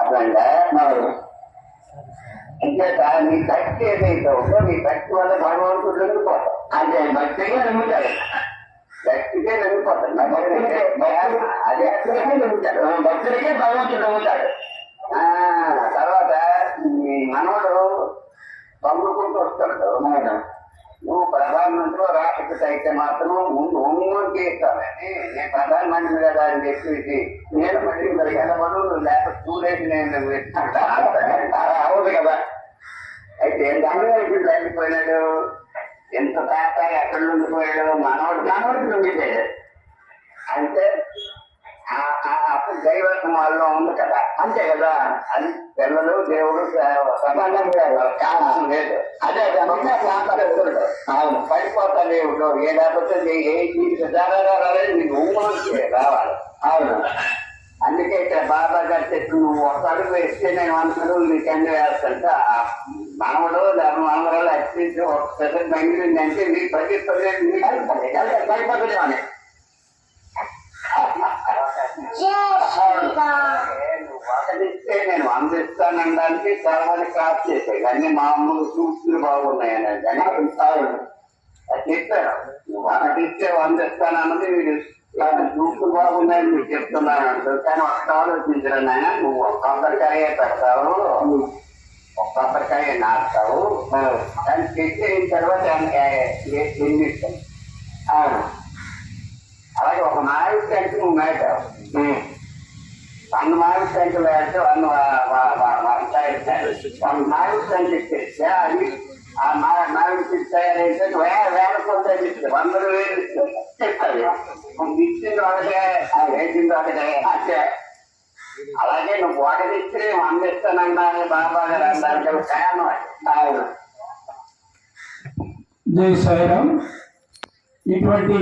అట్లా అంచేత నీ భక్తి ఏదైతే ఉందో నీ భక్తి వల్ల భగవంతుడు లొంగిపోతాం అంటే భక్తిగా నమ్ముతాడు భక్తికే లొంగిపోతాడు అదే భక్తుడికే లొంగుతాడు భక్తుడికే భగవంతుడు నమ్ముతాడు ఆ, తర్వాత ఈ మనవడు పంపుకుంటూ వస్తాడు. మన నువ్వు ప్రధానమంత్రి రాష్ట్రపతి అయితే మాత్రం ముందు ఒంగోలు చేస్తానని నేను ప్రధానమంత్రి కదా అని చెప్పేసి నేను మళ్ళీ మరి ఎలవను లేకపోతే చూడేసి నేను అవ్వదు కదా. అయితే దానిలో ఇప్పుడు తగ్గిపోయినాడు ఎంత తాత ఎక్కడ నుండి పోయాడు? మనవాడు మనవాడికి నుండిపోయాడు అంటే ఆ- ఆ- అప్పుడు దైవత్వం వాళ్ళలో ఉంది కదా. అంతే కదా. అది పిల్లలు దేవుడు సంబంధం లేదు. అదే అవును. పడిపోతా దేవుడు ఏ లేకపోతే ఏ జీవితం నీకు ఊహలోకి రావాలి. అవును. అందుకే ఇక్కడ బాబా గారి చెట్టు నువ్వు ఒక అడుగు వేస్తే నేను అడుగులు నీకు అన్ని వేస్తుంటే ఆ మనవడు మనవరాలు అచ్చించి ఒక పెద్ద బంగిరిందంటే నీ పది పది నువ్వు ఇస్తే నేను అందిస్తానడానికి తర్వాత చేశాయి కానీ మా మామూలు సూక్తులు బాగున్నాయని. కానీ అది చెప్పారు. నువ్వు ఒకటిస్తే వందిస్తానన్నది మీరు సూక్తులు బాగున్నాయని మీకు చెప్తున్నాను అంటారు. కానీ ఒక్క ఆలోచించడం నాయన నువ్వు ఒక్క కొబ్బరికాయ పెడతావు. ఒక్క కొబ్బరికాయ నాటుతావు. చెట్టు అయిన తర్వాత ఎన్ని అలాగే ఒక నాయకుడు అంటే నువ్వు మేటావు వంద మామిడి సంఖ్యలు వేస్తే వంద వంకాయ వంద మామిడి సంఖ్య ఇచ్చేస్తే అది ఆ నాలుగు మామిడి తయారైతే వేల వేల కొంత ఇస్తుంది. వందలు వేలు ఇస్తుంది. ఇచ్చిన ఇచ్చింది ఒకటే ఆ వేసింది ఒకటే అంతే అలాగే నువ్వు ఒకటి ఇస్తే వంద ఇస్తానన్నాను బాబా గారు అన్నారు కారణం అది. జై సాయిరామ్. ఇటువంటి